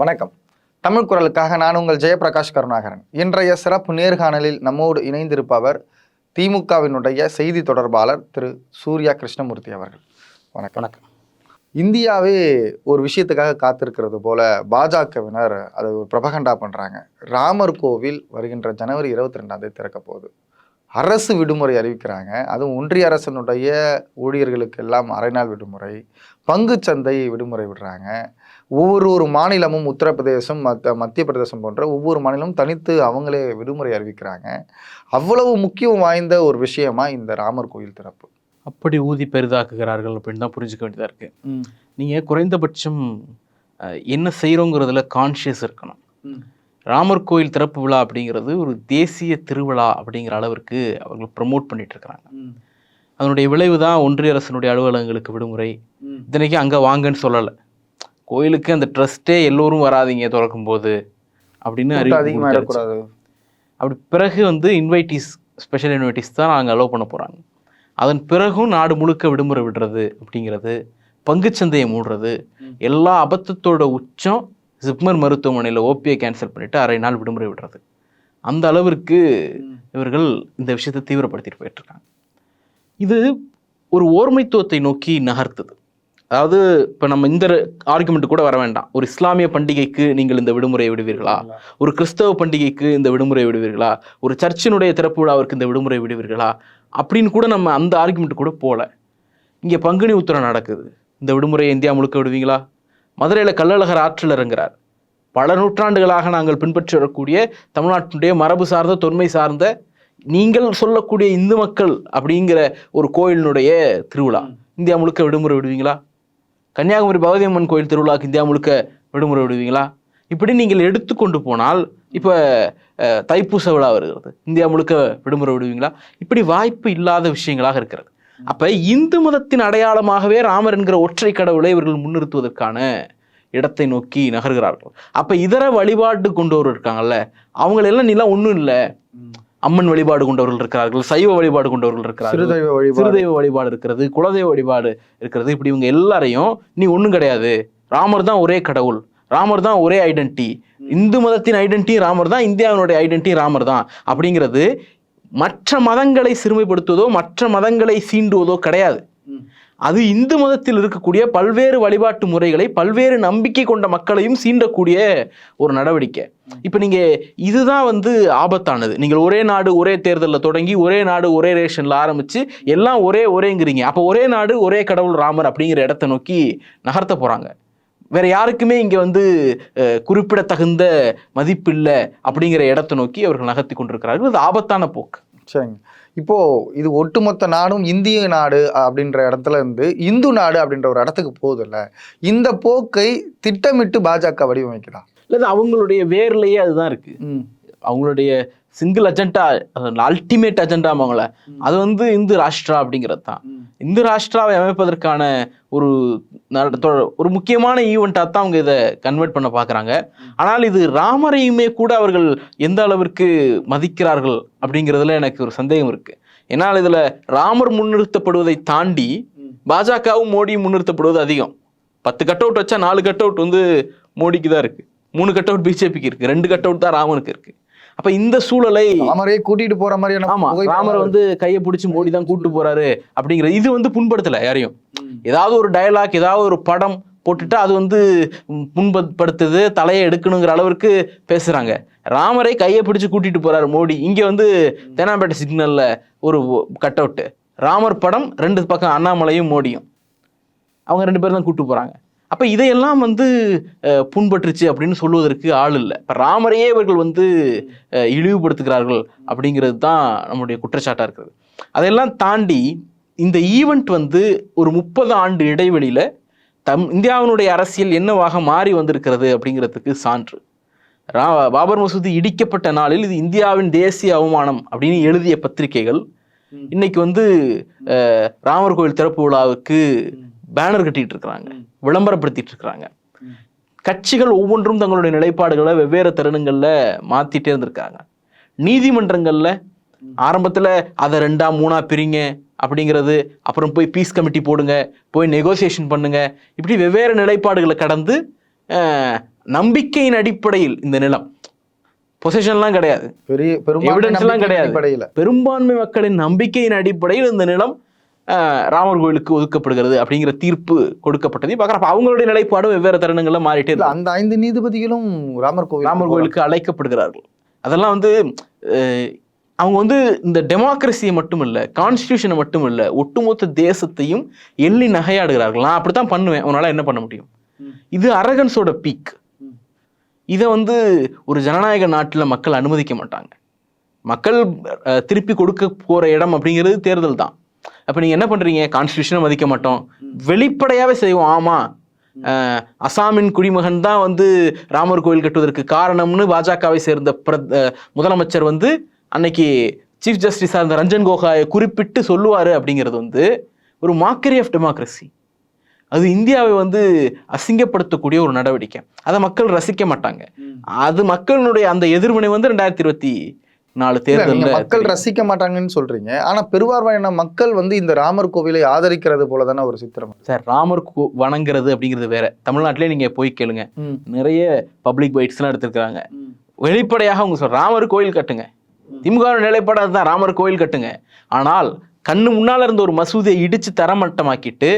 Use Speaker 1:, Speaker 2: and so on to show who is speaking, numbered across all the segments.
Speaker 1: வணக்கம். தமிழ் குரலுக்காக நான் உங்கள் ஜெயபிரகாஷ் கருணாகரன். இன்றைய சிறப்பு நேர்காணலில் நம்மோடு இணைந்திருப்பவர் திமுகவினுடைய செய்தி தொடர்பாளர் திரு சூர்யா கிருஷ்ணமூர்த்தி அவர்கள். வணக்கம்.
Speaker 2: வணக்கம்.
Speaker 1: இந்தியாவே ஒரு விஷயத்துக்காக காத்திருக்கிறது போல பாஜகவினர் அதை ஒரு பிரபகண்டா பண்றாங்க. ராமர் கோவில் வருகின்ற ஜனவரி இருபத்தி ரெண்டாம் தேதி திறக்க போகுது. அரசு விடுமுறை அறிவிக்கிறாங்க. அதுவும் ஒன்றிய அரசினுடைய ஊழியர்களுக்கு எல்லாம் அரை நாள் விடுமுறை பங்குச் சந்தை விடுமுறை விடுறாங்க. ஒவ்வொரு ஒரு மாநிலமும் உத்தரப்பிரதேசம் மத்த மத்திய பிரதேசம் போன்ற ஒவ்வொரு மாநிலமும் தனித்து அவங்களே விடுமுறை அறிவிக்கிறாங்க. அவ்வளவு முக்கியம் வாய்ந்த ஒரு விஷயமா இந்த ராமர் கோயில் திறப்பு.
Speaker 2: அப்படி ஊதி பெரிதாக்குகிறார்கள் அப்படின்னு தான் புரிஞ்சுக்க வேண்டியதாக இருக்குது நீங்கள் குறைந்தபட்சம் என்ன செய்கிறோங்கிறதுல கான்ஷியஸ் இருக்கணும். ராமர் கோயில் திறப்பு விழா அப்படிங்கிறது ஒரு தேசிய திருவிழா அப்படிங்கிற அளவிற்கு அவர்கள் ப்ரமோட் பண்ணிட்டு இருக்கிறாங்க. அதனுடைய விளைவு தான் ஒன்றிய அரசினுடைய அலுவலகங்களுக்கு விடுமுறை. இத்தனைக்கு அங்கே வாங்கன்னு சொல்லலை. கோயிலுக்கு அந்த ட்ரஸ்ட்டே எல்லோரும் வராதீங்க திறக்கும் போது அப்படின்னு
Speaker 1: அதிகமாக
Speaker 2: அப்படி பிறகு வந்து இன்வைட்டீஸ் ஸ்பெஷல் இன்வைட்டீஸ் தான் நாங்கள் அலோவ் பண்ண போகிறாங்க அதன் பிறகும் நாடு முழுக்க விடுமுறை விடுறது அப்படிங்கிறது பங்குச்சந்தையை மூடுறது எல்லா அபத்தத்தோட உச்சம் ஜிப்மர் மருத்துவமனையில் ஓபியை கேன்சல் பண்ணிட்டு அரை நாள் விடுமுறை விடுறது. அந்த அளவிற்கு இவர்கள் இந்த விஷயத்தை தீவிரப்படுத்திட்டு போயிட்டு இருக்காங்க. இது ஒரு ஓர்மைத்துவத்தை நோக்கி நகர்த்துது. அதாவது இப்போ நம்ம இந்த ஆர்குமெண்ட் கூட வர வேண்டாம். ஒரு இஸ்லாமிய பண்டிகைக்கு நீங்கள் இந்த விடுமுறையை விடுவீர்களா? ஒரு கிறிஸ்தவ பண்டிகைக்கு இந்த விடுமுறை விடுவீர்களா? ஒரு சர்ச்சினுடைய திறப்பு விழாவிற்கு இந்த விடுமுறை விடுவீர்களா? அப்படின்னு கூட நம்ம அந்த ஆர்குமெண்ட் கூட போல. இங்கே பங்குனி உத்திரம் நடக்குது. இந்த விடுமுறையை இந்தியா முழுக்க விடுவீங்களா? மதுரையில் கள்ளழகர் ஆற்றில் இறங்குறார். பல நூற்றாண்டுகளாக நாங்கள் பின்பற்றி வரக்கூடிய தமிழ்நாட்டினுடைய மரபு சார்ந்த தொன்மை சார்ந்த நீங்கள் சொல்லக்கூடிய இந்து மக்கள் அப்படிங்கிற ஒரு கோயிலினுடைய திருவிழா. இந்தியா முழுக்க விடுமுறை விடுவீங்களா? கன்னியாகுமரி பகவதி அம்மன் கோயில் திருவிழாக்கு இந்தியா முழுக்க விடுமுறை விடுவீங்களா? இப்படி நீங்கள் எடுத்துக்கொண்டு போனால் இப்போ தைப்பூச விழா வருகிறது. இந்தியா முழுக்க விடுமுறை விடுவீங்களா? இப்படி வாய்ப்பு இல்லாத விஷயங்களாக இருக்கிறது. அப்போ இந்து மதத்தின் அடையாளமாகவே ராமர் என்கிற ஒற்றை கடவுளை இவர்கள் முன்னிறுத்துவதற்கான இடத்தை நோக்கி நகர்கிறார்கள். அப்போ இதர வழிபாட்டு கொண்டவர் இருக்காங்கல்ல அவங்களெல்லாம் நீலாம் ஒன்றும் இல்லை. அம்மன் வழிபாடு கொண்டவர்கள் இருக்கிறார்கள் சைவ வழிபாடு கொண்டவர்கள் இருக்கிறார்கள்
Speaker 1: சிறுதெய்வ வழிபாடு.
Speaker 2: சிறுதெய்வ வழிபாடு இருக்கிறது குலதெய்வ வழிபாடு இருக்கிறது. இப்படி இவங்க எல்லாரையும் நீ ஒன்றும் கிடையாது. ராமர் தான் ஒரே கடவுள் ராமர் தான் ஒரே ஐடென்டி இந்து மதத்தின் ஐடென்டி ராமர் தான் இந்தியாவினுடைய ஐடென்டி ராமர் தான். அப்படிங்கிறது மற்ற மதங்களை சிறுமைப்படுத்துவதோ மற்ற மதங்களை சீண்டுவதோ கிடையாது. அது இந்து மதத்தில் இருக்கக்கூடிய பல்வேறு வழிபாட்டு முறைகளை பல்வேறு நம்பிக்கை கொண்ட மக்களையும் சீண்டக்கூடிய ஒரு நடவடிக்கை. இப்போ நீங்கள் இதுதான் வந்து ஆபத்தானது. நீங்கள் ஒரே நாடு ஒரே தேர்தலில் தொடங்கி ஒரே நாடு ஒரே ரேஷனில் ஆரம்பித்து எல்லாம் ஒரே ஒரேங்கிறீங்க. அப்போ ஒரே நாடு ஒரே கடவுள் ராமர் அப்படிங்கிற இடத்த நோக்கி நகர்த்த போகிறாங்க வேற யாருக்குமே இங்கே வந்து அஹ், குறிப்பிடத்தகுந்த மதிப்பில்லை அப்படிங்கிற இடத்தை நோக்கி அவர்கள் நகர்த்தி கொண்டிருக்கிறார்கள். இது ஆபத்தான போக்கு.
Speaker 1: சரிங்க. இப்போ இது ஒட்டுமொத்த நாடும் இந்திய நாடு அப்படின்ற இடத்துல இருந்து இந்து நாடு அப்படின்ற ஒரு இடத்துக்கு போகுதுல்ல. இந்த போக்கை திட்டமிட்டு பாஜக வடிவமைக்குதா
Speaker 2: இல்லை அவங்களுடைய வேர்லயே அதுதான் இருக்கு.
Speaker 1: ம்.
Speaker 2: அவங்களுடைய சிங்கிள் அஜெண்டா அல்டிமேட் அஜெண்டாமாங்கள அது வந்து இந்து ராஷ்டிரா அப்படிங்கிறது தான். இந்து ராஷ்டிராவை அமைப்பதற்கான ஒரு ஒரு முக்கியமான ஈவெண்ட்டாக தான் அவங்க இதை கன்வெர்ட் பண்ண பார்க்குறாங்க ஆனால் இது ராமரையுமே கூட அவர்கள் எந்த அளவிற்கு மதிக்கிறார்கள் அப்படிங்கிறதுல எனக்கு ஒரு சந்தேகம் இருக்கு. ஏன்னால் இதில் ராமர் முன்னிறுத்தப்படுவதை தாண்டி பாஜகவும் மோடியும் முன்னிறுத்தப்படுவது அதிகம். பத்து கட் அவுட் வச்சா நாலு கட் அவுட் வந்து மோடிக்கு தான் இருக்கு. மூணு கட் அவுட் பிஜேபிக்கு இருக்கு. ரெண்டு கட் அவுட் தான் ராமனுக்கு இருக்கு. அப்ப இந்த சூழலை
Speaker 1: ராமரே கூட்டிட்டு போற மாதிரியான
Speaker 2: ஆமா ராமர் வந்து கையை பிடிச்சி மோடி தான் கூட்டு போறாரு அப்படிங்கிறது இது வந்து புண்படுத்தல யாரையும். ஏதாவது ஒரு டயலாக் ஏதாவது ஒரு படம் போட்டுட்டு அது வந்து புண்படுத்துது தலையை எடுக்கணுங்கிற அளவிற்கு பேசுறாங்க. ராமரை கையை பிடிச்சு கூட்டிட்டு போறாரு மோடி. இங்க வந்து தேனாம்பேட்டை சிக்னல்ல ஒரு கட் அவுட் ராமர் படம் ரெண்டு பக்கம் அண்ணாமலையும் மோடியும். அவங்க ரெண்டு பேரும் தான் கூட்டு போறாங்க. அப்ப இதையெல்லாம் வந்து புண்பற்றுச்சு அப்படின்னு சொல்லுவதற்கு ஆள் இல்லை. இப்ப ராமரையே இவர்கள் வந்து இழிவுபடுத்துகிறார்கள் அப்படிங்கிறது தான் நம்முடைய குற்றச்சாட்டா இருக்குது அதெல்லாம் தாண்டி இந்த ஈவெண்ட் வந்து ஒரு முப்பது ஆண்டு இடைவெளியில தம் இந்தியாவினுடைய அரசியல் என்னவாக மாறி வந்திருக்கிறது அப்படிங்கிறதுக்கு சான்று. ரா பாபர் மசூதி இடிக்கப்பட்ட நாளில் இது இந்தியாவின் தேசிய அவமானம் அப்படின்னு எழுதிய பத்திரிகைகள். இன்னைக்கு வந்து ராமர் கோயில் திறப்பு விழாவுக்கு பேனர் கட்டிட்டு இருக்கிறாங்க விளம்பரப்படுத்திட்டு இருக்கிறாங்க கட்சிகள் ஒவ்வொன்றும் தங்களுடைய நிலைப்பாடுகளை வெவ்வேறு தருணங்கள்ல மாத்திட்டே இருந்திருக்காங்க. நீதிமன்றங்கள்ல ஆரம்பத்துல அதை ரெண்டா மூணா பிரிங்க அப்படிங்கிறது அப்புறம் போய் பீஸ் கமிட்டி போடுங்க போய் நெகோசியேஷன் பண்ணுங்க. இப்படி வெவ்வேறு நிலைப்பாடுகளை கடந்து நம்பிக்கையின் அடிப்படையில் இந்த நிலம். பொசிஷன்லாம் கிடையாது.
Speaker 1: பெரிய
Speaker 2: Evidence எல்லாம் கிடையாது. பெரும்பான்மை மக்களின் நம்பிக்கையின் அடிப்படையில் இந்த நிலம் ராமர் கோயிலுக்கு ஒதுக்கப்படுகிறது அப்படிங்கிற தீர்ப்பு கொடுக்கப்பட்டதையும் பார்க்குறோம். அப்ப அவங்களுடைய நிலைப்பாடு வெவ்வேறு தருணங்கள்ல மாறிட்டே
Speaker 1: அந்த ஐந்து நீதிபதிகளும் ராமர் கோவில்
Speaker 2: ராமர் கோயிலுக்கு அழைக்கப்படுகிறார்கள். அதெல்லாம் வந்து அவங்க வந்து இந்த டெமோக்ரஸியை மட்டும் இல்ல கான்ஸ்டியூஷனை மட்டும் இல்ல ஒட்டுமொத்த தேசத்தையும் எள்ளி நகையாடுகிறார்கள். நான் அப்படித்தான் பண்ணுவேன். உன்னால என்ன பண்ண முடியும். இது அரகன்ஸோட பீக். இதை வந்து ஒரு ஜனநாயக நாட்டுல மக்கள் அனுமதிக்க மாட்டாங்க. மக்கள் திருப்பி கொடுக்க போற இடம் அப்படிங்கிறது தேர்தல் தான். அப்ப நீங்க என்ன பண்றீங்க? கான்ஸ்டியூஷனை மதிக்க மாட்டோம். வெளிப்படையாவே செய்வோம். ஆமா. அஹ், அசாமின் குடிமகன் தான் வந்து ராமர் கோயில் கட்டுவதற்கு காரணம்னு பாஜகவை சேர்ந்த முதலமைச்சர் வந்து அன்னைக்கு சீஃப் ஜஸ்டிஸாக இருந்த ரஞ்சன் கோகாயை குறிப்பிட்டு சொல்லுவாரு அப்படிங்கிறது வந்து ஒரு மாக்கரி ஆஃப் டெமோக்ரஸி அது இந்தியாவை வந்து அசிங்கப்படுத்தக்கூடிய ஒரு நடவடிக்கை. அதை மக்கள் ரசிக்க மாட்டாங்க. அது மக்களுடைய அந்த எதிர்வினை வந்து ரெண்டாயிரத்தி இருபத்தி நாலு தேர்தலில்
Speaker 1: மக்கள் ரசிக்க மாட்டாங்கன்னு சொல்றீங்க. ஆனா பெருவார்மையான மக்கள் வந்து இந்த ராமர் கோவிலை ஆதரிக்கிறது போல தானே ஒரு சித்திரம்?
Speaker 2: சார் ராமர் வணங்குறது அப்படிங்கிறது வேற. தமிழ்நாட்டிலே நீங்க போய் கேளுங்க. நிறைய பப்ளிக் பைட்ஸ்லாம் எடுத்திருக்கிறாங்க. வெளிப்படையாக அவங்க சொல்ற ராமர் கோயில் கட்டுங்க. திமுக நிலைப்பாடு அதுதான் ராமர் கோயில் கட்டுங்க. ஆனால் கண்ணு முன்னால இருந்த ஒரு மசூதியை இடிச்சு தரமட்டமாக்கிட்டு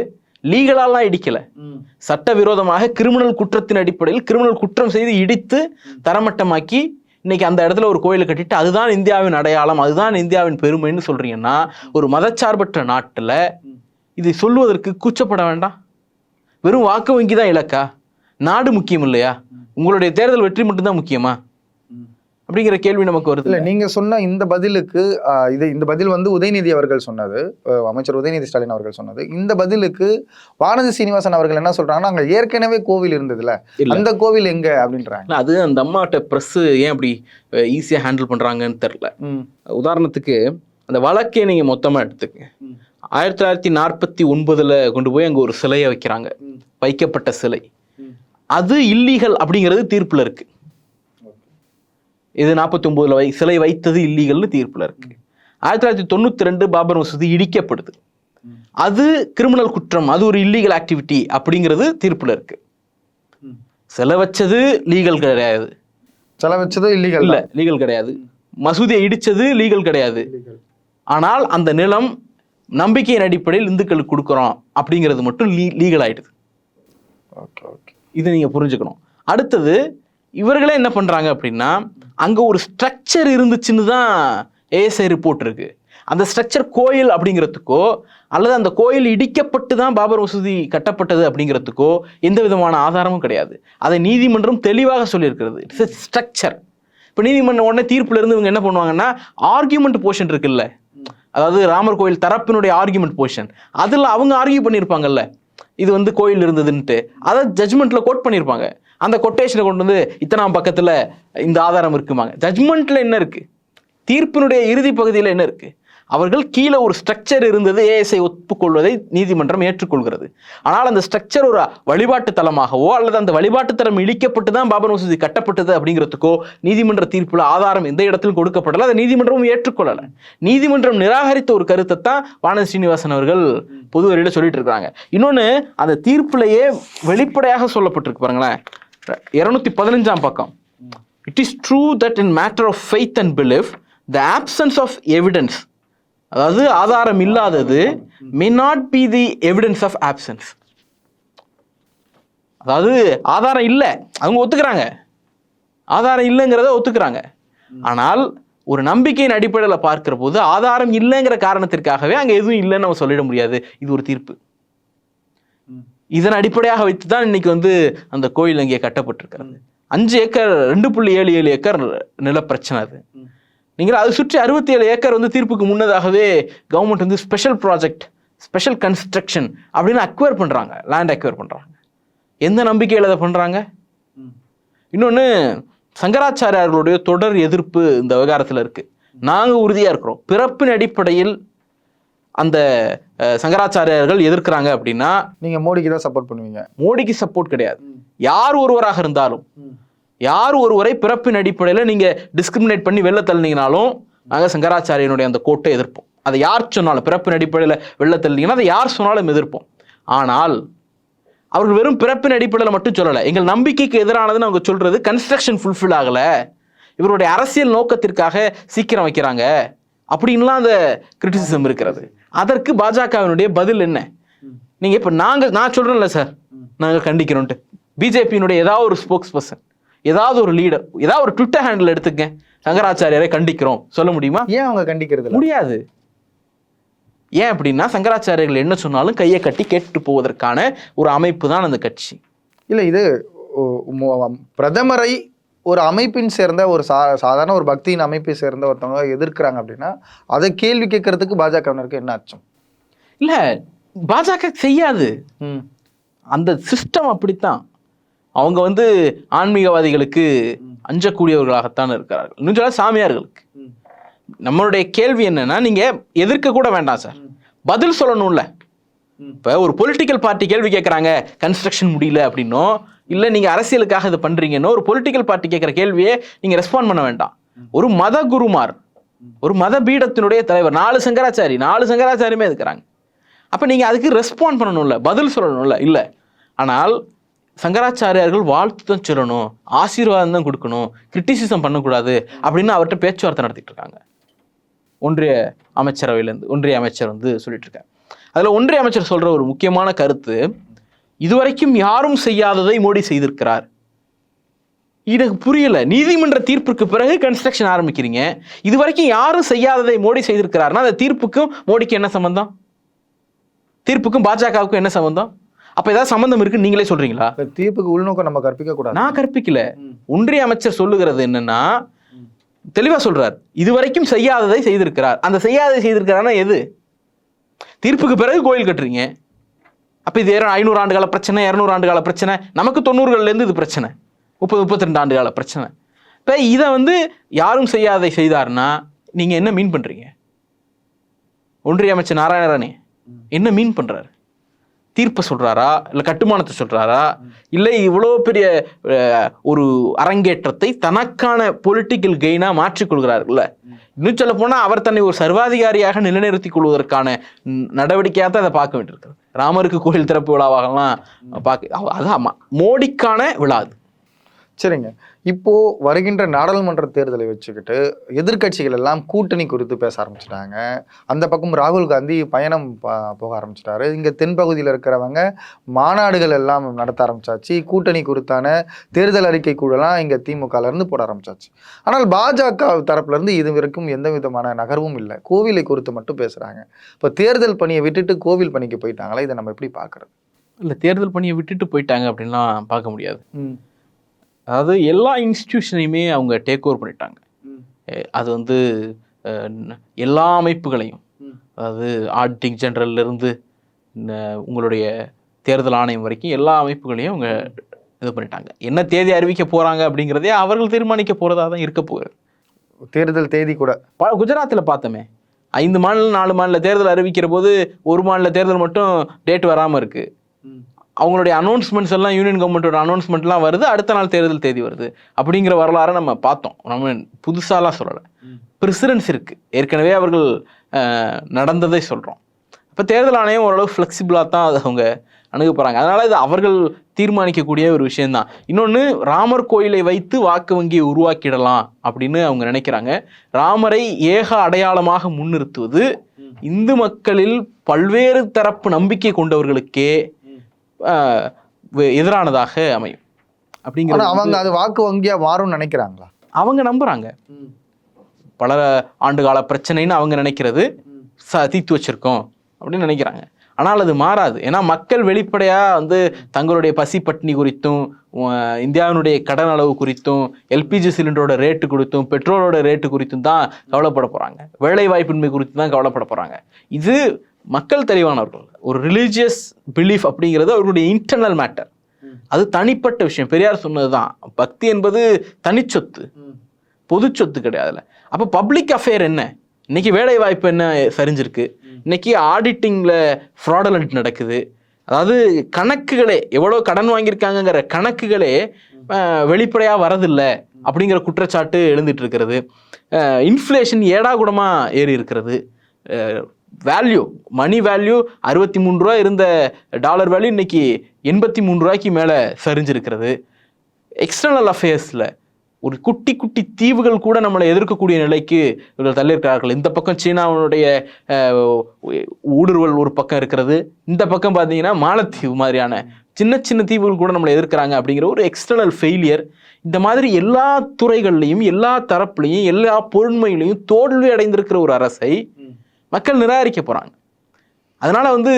Speaker 2: லீகலாலாம் இடிக்கல. சட்டவிரோதமாக கிரிமினல் குற்றத்தின் அடிப்படையில் கிரிமினல் குற்றம் செய்து இடித்து தரமட்டமாக்கி இன்னைக்கு அந்த இடத்துல ஒரு கோயிலை கட்டிட்டு அதுதான் இந்தியாவின் அடையாளம் அதுதான் இந்தியாவின் பெருமைன்னு சொல்றீங்கன்னா ஒரு மதச்சார்பற்ற நாட்டில் இதை சொல்வதற்கு கூச்சப்பட வேண்டாம். வெறும் வாக்கு வங்கி தான் இலக்கா? நாடு முக்கியம் இல்லையா? உங்களுடைய தேர்தல் வெற்றி மட்டும்தான் முக்கியமா? அப்படிங்கிற கேள்வி நமக்கு வருது
Speaker 1: இல்ல நீங்க சொன்ன இந்த பதிலுக்கு இது இந்த பதில் வந்து உதயநிதி அவர்கள் சொன்னது. அமைச்சர் உதயநிதி ஸ்டாலின் அவர்கள் சொன்னது. இந்த பதிலுக்கு வானதி சீனிவாசன் அவர்கள் என்ன சொல்றாங்கன்னா அங்க ஏற்கனவே கோவில் இருந்ததுல. அந்த கோவில் எங்க அப்படின்றாங்க.
Speaker 2: அது அந்த அம்மாட்ட ப்ரெஸ் ஏன் அப்படி ஈஸியா ஹேண்டில் பண்றாங்கன்னு தெரியல. உதாரணத்துக்கு அந்த வழக்கே நீங்க மொத்தமா எடுத்துக்கங்க
Speaker 1: ம்.
Speaker 2: ஆயிரத்தி தொள்ளாயிரத்தி நாற்பத்தி ஒன்பதுல கொண்டு போய் அங்க ஒரு சிலையை வைக்கிறாங்க. வைக்கப்பட்ட சிலை. அது இல்லீகல் அப்படிங்கிறது தீர்ப்புல இருக்கு. இது நாற்பத்தி ஒன்பதுல வை சிலை வைத்தது இல்லீகல்னு தீர்ப்புல இருக்கு. ஆயிரத்தி தொள்ளாயிரத்தி தொண்ணூத்தி ரெண்டு பாபர் மசூதி இடிக்கப்படுது. அது கிரிமினல் குற்றம் அது ஒரு இல்லீகல் ஆக்டிவிட்டி அப்படிங்கிறது தீர்ப்புல இருக்கு. சிலை வச்சது லீகல் கிடையாது.
Speaker 1: சில வச்சதும் இல்லீகல்
Speaker 2: இல்ல லீகல் கிடையாது. மசூதியை இடிச்சது லீகல் கிடையாது. ஆனால் அந்த நிலம் நம்பிக்கையின் அடிப்படையில் இந்துக்களுக்கு கொடுக்குறோம் அப்படிங்கிறது மட்டும் லீ லீகல் ஆயிடுது.
Speaker 1: ஓகே ஓகே
Speaker 2: இதை நீங்க புரிஞ்சுக்கணும். அடுத்தது இவர்களே என்ன பண்ணுறாங்க அப்படின்னா அங்கே ஒரு ஸ்ட்ரக்சர் இருந்துச்சுன்னு தான் ஏஎஸ்ஐ ரிப்போர்ட் இருக்கு. அந்த ஸ்ட்ரக்சர் கோயில் அப்படிங்கிறதுக்கோ அல்லது அந்த கோயில் இடிக்கப்பட்டு தான் பாபர் மசூதி கட்டப்பட்டது அப்படிங்கிறதுக்கோ எந்த விதமான ஆதாரமும் கிடையாது. அதை நீதிமன்றம் தெளிவாக சொல்லியிருக்கிறது. இட்ஸ் ஸ்ட்ரக்சர் இப்போ நீதிமன்றம் உடனே தீர்ப்புல இருந்து இவங்க என்ன பண்ணுவாங்கன்னா ஆர்கியூமெண்ட் போர்ஷன் இருக்குல்ல. அதாவது ராமர் கோயில் தரப்பினுடைய ஆர்கியூமெண்ட் போர்ஷன் அதில் அவங்க ஆர்கியூ பண்ணியிருப்பாங்கல்ல. இது வந்து கோயில் இருந்ததுன்ட்டு. அதை ஜட்மெண்ட்டில் கோட் பண்ணியிருப்பாங்க. அந்த கொட்டேஷனை கொண்டு வந்து இத்தனாம் பக்கத்தில் இந்த ஆதாரம் இருக்குமாங்க. ஜட்மெண்ட்டில் என்ன இருக்குது தீர்ப்பினுடைய இறுதி பகுதியில் என்ன இருக்குது அவர்கள் கீழே ஒரு ஸ்ட்ரக்சர் இருந்தது ஏஎஸ்ஐ ஒப்புக்கொள்வதை நீதிமன்றம் ஏற்றுக்கொள்கிறது. ஆனால் அந்த ஸ்ட்ரக்சர் ஒரு வழிபாட்டு தலமாகவோ அல்லது அந்த வழிபாட்டு தலம் இழிக்கப்பட்டு தான் பாபர் மசூதி கட்டப்பட்டது அப்படிங்கிறதுக்கோ நீதிமன்ற தீர்ப்பில் ஆதாரம் எந்த இடத்திலும் கொடுக்கப்படலை. அதை நீதிமன்றமும் ஏற்றுக்கொள்ளலை. நீதிமன்றம் நிராகரித்த ஒரு கருத்தை தான் வானதி ஸ்ரீனிவாசன் அவர்கள் பொது வரையில சொல்லிட்டு இருக்கிறாங்க. இன்னொன்று அந்த தீர்ப்பிலேயே வெளிப்படையாக சொல்லப்பட்டிருக்கு பாருங்களேன். இரநூத்தி பதினஞ்சாம் பக்கம். It is true that in matter of faith and belief the absence of evidence அதாவது ஆதாரம் இல்லாதது may not be the evidence of absence அதாவது ஆதாரம் இல்லை. அவங்க ஒத்துக்கிறாங்க. ஆதாரம் இல்லைங்கிறத ஒத்துக்கிறாங்க. ஆனால் ஒரு நம்பிக்கையின் அடிப்படையில் பார்க்கிற போது ஆதாரம் இல்லைங்கிற காரணத்திற்காகவே அங்கே எதுவும் இல்லைன்னு நம்ம சொல்லிட முடியாது. இது ஒரு தீர்ப்பு. இதன் அடிப்படையாக வைத்து தான் இன்னைக்கு வந்து அந்த கோயில் அங்கே கட்டப்பட்டிருக்கிறது. அஞ்சு ஏக்கர் ரெண்டு புள்ளி ஏழு ஏழு ஏக்கர் நிலப்பிரச்சனை அது. நீங்கள் அதை சுற்றி அறுபத்தி ஏழு ஏக்கர் வந்து தீர்ப்புக்கு முன்னதாகவே கவர்மெண்ட் வந்து ஸ்பெஷல் ப்ராஜெக்ட் ஸ்பெஷல் கன்ஸ்ட்ரக்ஷன் அப்படின்னு அக்வயர் பண்ணுறாங்க லேண்ட் அக்வயர் பண்ணுறாங்க எந்த நம்பிக்கையில் அதை பண்ணுறாங்க இன்னொன்று சங்கராச்சாரியார்களுடைய தொடர் எதிர்ப்பு இந்த விவகாரத்தில் இருக்கு. நாங்கள் உறுதியாக இருக்கிறோம். பிறப்பின் அடிப்படையில் அந்த சங்கராச்சாரியார்கள் எதிர்க்கிறாங்க அப்படின்னா
Speaker 1: நீங்க மோடிக்கு தான் சப்போர்ட் பண்ணுவீங்க.
Speaker 2: மோடிக்கு சப்போர்ட் கிடையாது. யார் ஒருவராக இருந்தாலும் யார் ஒருவரை பிறப்பின் அடிப்படையில் நீங்க டிஸ்கிரிமினேட் பண்ணி வெளில தள்ளினீங்கனாலும் நாங்க சங்கராச்சாரியனுடைய அந்த கோட்டை எதிர்ப்போம். அதை யார் சொன்னாலும் பிறப்பின் அடிப்படையில் வெளில தள்ளினீங்கன்னா அதை யார் சொன்னாலும் எதிர்ப்போம். ஆனால் அவர்கள் வெறும் பிறப்பின் அடிப்படையில் மட்டும் சொல்லலை. எங்கள் நம்பிக்கைக்கு எதிரானதுன்னு அவங்க சொல்றது கன்ஸ்ட்ரக்ஷன் ஃபுல்ஃபில் ஆகல. இவருடைய அரசியல் நோக்கத்திற்காக சீக்கிரம் வைக்கிறாங்க. அப்படின்லாம் அந்த கிரிட்டிசிசம் இருக்கிறது. அதற்கு பாஜகவினுடைய பதில் என்ன? நீங்க இப்ப நாங்க நான் சொல்றேன்ல சார் நாங்க கண்டிக்கிறோம்ட்டு பிஜேபியினுடைய ஏதாவது ஒரு ஸ்போக்ஸ் பர்சன் ஏதாவது ஒரு லீடர் ஏதாவது ஒரு ட்விட்டர் ஹேண்டில் எடுத்துக்க சங்கராச்சாரியாரை கண்டிக்கிறோம். சொல்ல முடியுமா?
Speaker 1: ஏன் அவங்க கண்டிக்கிறது?
Speaker 2: முடியாது. ஏன் அப்படின்னா சங்கராச்சாரியர்கள் என்ன சொன்னாலும் கையை கட்டி கேட்டுட்டு போவதற்கான ஒரு அமைப்பு தான் அந்த கட்சி.
Speaker 1: இல்ல இது பிரதமரை ஒரு அமைப்பின் சேர்ந்த ஒரு சா சாதாரண ஒரு பக்தியின் அமைப்பை சேர்ந்த ஒருத்தவங்க எதிர்க்கிறாங்க அப்படின்னா அதை கேள்வி கேட்கறதுக்கு பாஜகவினருக்கு என்ன அச்சம்?
Speaker 2: இல்ல பாஜக செய்யாது.
Speaker 1: ம்.
Speaker 2: அந்த சிஸ்டம் அப்படித்தான். அவங்க வந்து ஆன்மீகவாதிகளுக்கு அஞ்சக்கூடியவர்களாகத்தான் இருக்கிறார்கள். இன்னும் சொல்ல சாமியார்களுக்கு. நம்மளுடைய கேள்வி என்னன்னா நீங்க எதிர்க்க கூட வேண்டாம் சார். பதில் சொல்லணும்ல. இப்போ ஒரு பொலிட்டிக்கல் பார்ட்டி கேள்வி கேட்குறாங்க கன்ஸ்ட்ரக்ஷன் முடியல அப்படின்னும் இல்லை நீங்கள் அரசியலுக்காக இதை பண்ணுறீங்கன்னு ஒரு பொலிட்டிக்கல் பார்ட்டி கேட்குற கேள்வியே நீங்கள் ரெஸ்பாண்ட் பண்ண வேண்டாம். ஒரு மத குருமார் ஒரு மத பீடத்தினுடைய தலைவர் நாலு சங்கராச்சாரி நாலு சங்கராச்சாரியுமே இருக்கிறாங்க. அப்போ நீங்கள் அதுக்கு ரெஸ்பாண்ட் பண்ணணும்ல பதில் சொல்லணும்ல இல்லை. ஆனால் சங்கராச்சாரியார்கள் வாழ்த்து தான் சொல்லணும் ஆசீர்வாதம் தான் கொடுக்கணும் கிரிட்டிசிசம் பண்ணக்கூடாது அப்படின்னு அவர்கிட்ட பேச்சுவார்த்தை நடத்திட்டு இருக்காங்க. ஒன்றிய அமைச்சரவையிலேருந்து ஒன்றிய அமைச்சர் வந்து சொல்லிட்டு இருக்காங்க அதில் ஒன்றிய அமைச்சர் சொல்கிற ஒரு முக்கியமான கருத்து இதுவரைக்கும் யாரும் செய்யாததை மோடி செய்திருக்கிறார். எனக்கு புரியல. நீதிமன்ற தீர்ப்புக்கு பிறகு கன்ஸ்ட்ரக்ஷன் ஆரம்பிக்கிறீங்க. இதுவரைக்கும் யாரும் செய்யாததை மோடி செய்திருக்கிறார்னா அந்த தீர்ப்புக்கும் மோடிக்கு என்ன சம்பந்தம்? தீர்ப்புக்கும் பாஜகவுக்கும் என்ன சம்பந்தம்? அப்ப ஏதாவது சம்பந்தம் இருக்குன்னு நீங்களே சொல்றீங்களா?
Speaker 1: தீர்ப்புக்கு உள்நோக்கம் நம்ம கற்பிக்க கூடாது.
Speaker 2: நான் கற்பிக்கல. ஒன்றிய அமைச்சர் சொல்லுகிறது என்னன்னா தெளிவா சொல்றார். இதுவரைக்கும் செய்யாததை செய்திருக்கிறார். அந்த செய்யாததை செய்திருக்கிறார்னா எது? தீர்ப்புக்கு பிறகு கோயில் கட்டுறீங்க. அப்போ இது ஐநூறு ஆண்டு கால பிரச்சனை இரநூறு ஆண்டு கால பிரச்சனை. நமக்கு தொண்ணூறுகள்லேருந்து இது பிரச்சனை. முப்பது முப்பத்தி ரெண்டு ஆண்டு கால பிரச்சனை. இப்போ இதை வந்து யாரும் செய்யாதை செய்தார்னா நீங்கள் என்ன மீன் பண்ணுறீங்க ஒன்றிய அமைச்சர் நாராயணரானே என்ன மீன் பண்ணுறாரு தீர்ப்பை சொல்கிறாரா இல்லை கட்டுமானத்தை சொல்கிறாரா இல்லை இவ்வளோ பெரிய ஒரு அரங்கேற்றத்தை தனக்கான பொலிட்டிக்கல் கெயினாக மாற்றிக்கொள்கிறாருல்ல இன்னும் சொல்ல போனால் அவர் தன்னை ஒரு சர்வாதிகாரியாக நிலைநிறுத்திக் கொள்வதற்கான நடவடிக்கையாக தான் அதை பார்க்க வேண்டியிருக்கிறது. ராமருக்கு கோயில் திறப்பு விழாவாகலாம் பார்க்க அதான் மோடிக்கான விழா அது.
Speaker 1: சரிங்க. இப்போ வருகின்ற நாடாளுமன்ற தேர்தலை வச்சுக்கிட்டு எதிர்க்கட்சிகள் எல்லாம் கூட்டணி குறித்து பேச ஆரம்பிச்சிட்டாங்க. அந்த பக்கம் ராகுல் காந்தி பயணம் போக ஆரம்பிச்சிட்டாரு. இங்க தென்பகுதியில் இருக்கிறவங்க மாநாடுகள் எல்லாம் நடத்த ஆரம்பிச்சாச்சு. கூட்டணி குறித்தான தேர்தல் அறிக்கை கூடலாம் இங்க திமுகல இருந்து போட ஆரம்பிச்சாச்சு. ஆனால் பாஜக தரப்புல இருந்து இது வரைக்கும் எந்த விதமான நகர்வும் இல்லை. கோவிலை குறித்து மட்டும் பேசுறாங்க. இப்போ தேர்தல் பணியை விட்டுட்டு கோவில் பணிக்கு போயிட்டாங்களா? இதை நம்ம எப்படி பார்க்கறது?
Speaker 2: இல்லை தேர்தல் பணியை விட்டுட்டு போயிட்டாங்க அப்படின்லாம் பார்க்க முடியாது. அதாவது எல்லா இன்ஸ்டிடியூஷனையுமே அவங்க டேக் ஓவர் பண்ணிட்டாங்க. அது வந்து எல்லா அமைப்புகளையும். அதாவது ஆடிட்டிங் ஜெனரல்லேருந்து உங்களுடைய தேர்தல் ஆணையம் வரைக்கும் எல்லா அமைப்புகளையும் அவங்க இது பண்ணிட்டாங்க. என்ன தேதி அறிவிக்க போகிறாங்க அப்படிங்கிறதே அவர்கள் தீர்மானிக்க போகிறதா தான் இருக்க போகுது.
Speaker 1: தேர்தல் தேதி கூட.
Speaker 2: ப குஜராத்தில் பார்த்தோமே ஐந்து மாநில நாலு மாநில தேர்தல் அறிவிக்கிற போது ஒரு மாநில தேர்தல் மட்டும் டேட் வராமல் இருக்குது அவங்களுடைய அனௌன்ஸ்மெண்ட்ஸ் எல்லாம் யூனியன் கவர்மெண்ட்டோட அனௌன்ஸ்மெண்ட்லாம் வருது அடுத்த நாள் தேர்தல் தேதி வருது. அப்படிங்கிற வரலாறை நம்ம பார்த்தோம். நம்ம புதுசாலாம் சொல்லலை. ப்ரிசிடன்ஸ் இருக்குது ஏற்கனவே அவர்கள் நடந்ததை சொல்கிறோம் அப்போ தேர்தல் ஆணையம் ஓரளவு ஃப்ளெக்சிபிளாக தான் அதை அவங்க அணுக போகிறாங்க அதனால் இது அவர்கள் தீர்மானிக்கக்கூடிய ஒரு விஷயம்தான். இன்னொன்று ராமர் கோயிலை வைத்து வாக்கு வங்கியை உருவாக்கிடலாம் அப்படின்னு அவங்க நினைக்கிறாங்க. ராமரை ஏக அடையாளமாக முன்னிறுத்துவது இந்து மக்களில் பல்வேறு தரப்பு நம்பிக்கை கொண்டவர்களுக்கே எதிரானதாக அமையும். அப்படிங்கிற
Speaker 1: அவங்க அது வாக்கு வங்கியா மாறும்னு நினைக்கிறாங்களா?
Speaker 2: அவங்க நம்புறாங்க. பல ஆண்டுகால பிரச்சனைன்னு அவங்க நினைக்கிறது ச தீர்த்து வச்சிருக்கோம் அப்படின்னு நினைக்கிறாங்க. ஆனால் அது மாறாது. ஏன்னா மக்கள் வெளிப்படையாக வந்து தங்களுடைய பசி பட்டினி குறித்தும் இந்தியாவினுடைய கடன் அளவு குறித்தும் எல்பிஜி சிலிண்டரோட ரேட்டு குறித்தும் பெட்ரோலோட ரேட்டு குறித்தும் தான் கவலைப்பட போகிறாங்க வேலை வாய்ப்பின்மை குறித்து தான் கவலைப்பட போகிறாங்க இது மக்கள் தெளிவானவர்கள். ஒரு ரிலீஜியஸ் பிலீஃப் அப்படிங்கிறது அவர்களுடைய இன்டர்னல் மேட்டர் அது தனிப்பட்ட விஷயம். பெரியார் சொன்னதுதான். பக்தி என்பது தனிச்சொத்து. பொது சொத்து கிடையாதுல அப்போ பப்ளிக் அஃபேர் என்ன? இன்னைக்கு வேலை வாய்ப்பு என்ன சரிஞ்சிருக்கு? இன்னைக்கு ஆடிட்டிங்கில் ஃப்ராடலண்ட் நடக்குது. அதாவது கணக்குகளே எவ்வளோ கடன் வாங்கியிருக்காங்கங்கிற கணக்குகளே வெளிப்படையாக வரதில்லை அப்படிங்கிற குற்றச்சாட்டு எழுந்துட்டு இருக்கிறது. இன்ஃப்ளேஷன் ஏடாகுடமாக ஏறி இருக்கிறது. வேல்யூ மணி வேல்யூ அறுபத்தி மூணு ரூபா இருந்த டாலர் வேல்யூ இன்னைக்கு எண்பத்தி மூணு ரூபாய்க்கு மேலே சரிஞ்சிருக்கிறது. எக்ஸ்டர்னல் அஃபேர்ஸில் ஒரு குட்டி குட்டி தீவுகள் கூட நம்மளை எதிர்க்கக்கூடிய நிலைக்கு இவர்கள் தள்ளியிருக்கிறார்கள். இந்த பக்கம் சீனாவுடைய ஊடுருவல் ஒரு பக்கம் இருக்கிறது. இந்த பக்கம் பார்த்தீங்கன்னா மாலத்தீவு மாதிரியான சின்ன சின்ன தீவுகள் கூட நம்மளை எதிர்க்கிறாங்க அப்படிங்கிற ஒரு எக்ஸ்டர்னல் ஃபெயிலியர் இந்த மாதிரி எல்லா துறைகள்லையும் எல்லா தரப்புலையும் எல்லா பொருண்மையிலையும் தோல்வி அடைந்திருக்கிற ஒரு அரசை மக்கள் நிராகரிக்க போறாங்க. அதனால வந்து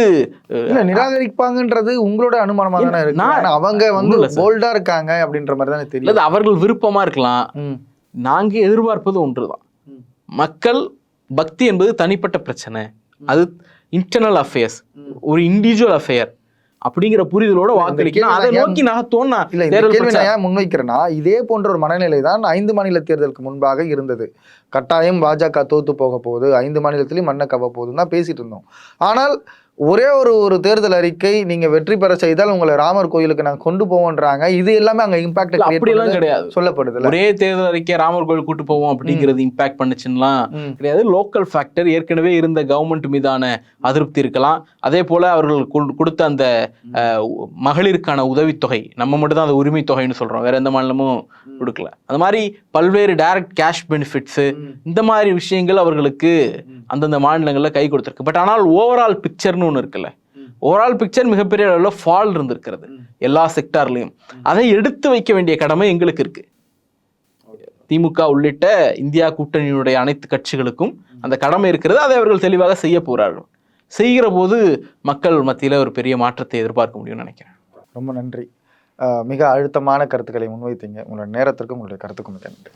Speaker 1: இல்ல நிராகரிப்பாங்கன்றது உங்களோட அனுமானமா தானே இருக்கு. அவங்க வந்து. போல்டா இருக்காங்க அப்படின்ற மாதிரி தானே தெரியும்
Speaker 2: அல்லது அவர்கள் விருப்பமா இருக்கலாம். நாங்க எதிர்பார்ப்பது ஒன்றுதான். மக்கள் பக்தி என்பது தனிப்பட்ட பிரச்சனை. அது இன்டர்னல் அஃபேர்ஸ் ஒரு இண்டிவிஜுவல் அஃபேர் அப்படிங்கிற புரிதலோட வாக்களிக்கணும். அதை நோக்கி.
Speaker 1: ஏன் முன்வைக்கிறேன்னா இதே போன்ற ஒரு மனநிலை தான் ஐந்து மாநில தேர்தலுக்கு முன்பாக இருந்தது. கட்டாயம் பாஜக தோத்து போக போகுது. ஐந்து மாநிலத்திலையும் மண்ணை கவ போகுதுன்னு தான் பேசிட்டு இருந்தோம். ஆனால் ஒரே ஒரு ஒரு தேர்தல் அறிக்கை நீங்க வெற்றி பெற செய்தால் உங்களை ராமர் கோயிலுக்கு நாங்க கொண்டு போவோன்றாங்க. இது எல்லாமே அங்க இம்பாக்ட்
Speaker 2: அப்படியெல்லாம் கிடையாது.
Speaker 1: சொல்லப்படுது
Speaker 2: ஒரே தேர்தல் அறிக்கை ராமர் கோயில் கூட்டு போவோம் அப்படிங்கிறது இம்பாக்ட் பண்ணுச்சுன்னா. கிடையாது. லோக்கல் ஃபேக்டர் ஏற்கனவே இருந்த கவர்மெண்ட் மீதான அதிருப்தி இருக்கலாம். அதே போல அவர்கள் கொடு- கொடுத்த அந்த மகளிருக்கான உதவித்தொகை நம்ம மட்டும் தான் அந்த உரிமை தொகைன்னு சொல்றோம். வேற எந்த மாநிலமும் கொடுக்கல. அந்த மாதிரி பல்வேறு டைரக்ட் கேஷ் பெனிஃபிட்ஸ் இந்த மாதிரி விஷயங்கள் அவர்களுக்கு அந்தந்த மாநிலங்கள்ல கை கொடுத்துருக்கு. பட் ஆனால் ஓவரால் பிக்சர்னு ஒன்று இருக்குல்ல. ஓவரால் பிக்சர் மிகப்பெரிய அளவில் ஃபால் இருந்திருக்கிறது. எல்லா செக்டார்லையும் அதை எடுத்து வைக்க வேண்டிய கடமை எங்களுக்கு இருக்கு. திமுக உள்ளிட்ட இந்தியா கூட்டணியினுடைய அனைத்து கட்சிகளுக்கும் அந்த கடமை இருக்கிறது. அதை அவர்கள் தெளிவாக செய்ய போகிறார்கள் செய்கிற போது மக்கள் மத்தியில ஒரு பெரிய மாற்றத்தை எதிர்பார்க்க முடியும்னு நினைக்கிறேன்.
Speaker 1: ரொம்ப நன்றி. மிக அழுத்தமான கருத்துக்களை முன்வைத்தீங்க. உங்களோட நேரத்திற்கும் உங்களுடைய கருத்துக்கும் மிக நன்றி.